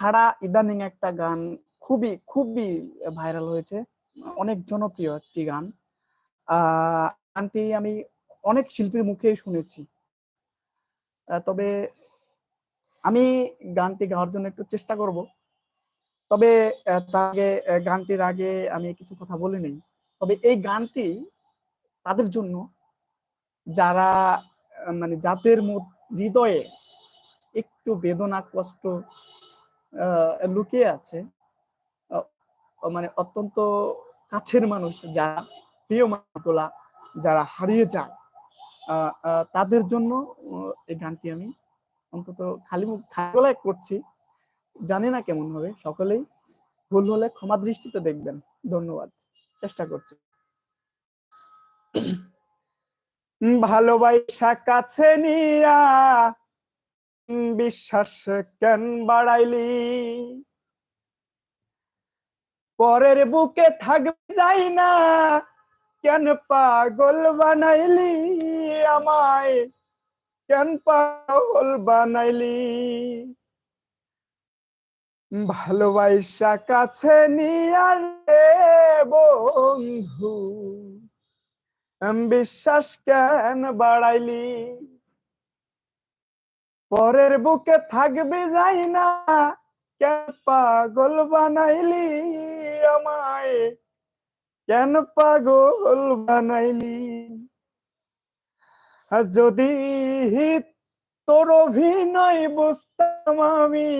ছাড়া ইদানিং একটা গান খুবই খুবই ভাইরাল হয়েছে, অনেক জনপ্রিয় একটি গান। গানটি আমি অনেক শিল্পীর মুখেই শুনেছি। তবে আমি গানটি গাওয়ার জন্য একটু চেষ্টা করব। তবে তার আগে গানটির আগে আমি কিছু কথা বলে নেই। তবে এই গানটি তাদের জন্য যারা মানে জাতের হৃদয়ে একটু বেদনা, কষ্ট লুকিয়ে আছে। মানে অত্যন্ত কাছের মানুষ যারা, প্রিয় মানুষগুলা যারা হারিয়ে যায়। তাদের জন্য এই গানটি আমি অন্তত খালি মুখ খালি করছি। জানি না কেমন হবে, সকলেই ভুল হলে ক্ষমা দৃষ্টিতে দেখবেন। ধন্যবাদ। চেষ্টা করছি। ভালোবাসা কাছে নিয়া বিশ্বাস কেন বাড়াইলি? পরের বুকে থাকবে যাই না, কেন পাগল বানাইলি আমায়? কেন পাগল বানাইলি? ভালোবাসা কাছে নিয়া বন্ধু, বিশ্বাস কেন বাড়াইলি? পরের বুকে থাকবে যাই না। পাগল বানাইলি আমায়? কেন পাগল বানাইলি? যদি তোর অভিনয় বুঝতাম আমি,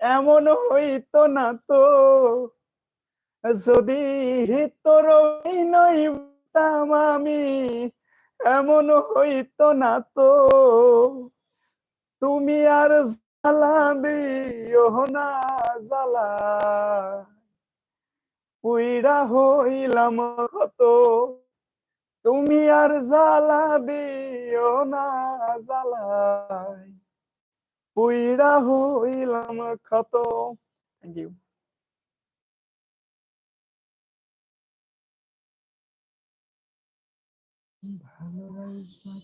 এমন হইতো না তো। যদি তোর অভিনয় বুঝতাম আমি, এমন হইতো না তো। তুমি আর জ্বালা দিও না, জ্বালা। পুইরা হইলাম কত তুমি আর জ্বালা দিও না জ্বালাই পুইরা হইলাম ক্ষত। থ্যাংক ইউ ভালোবাসা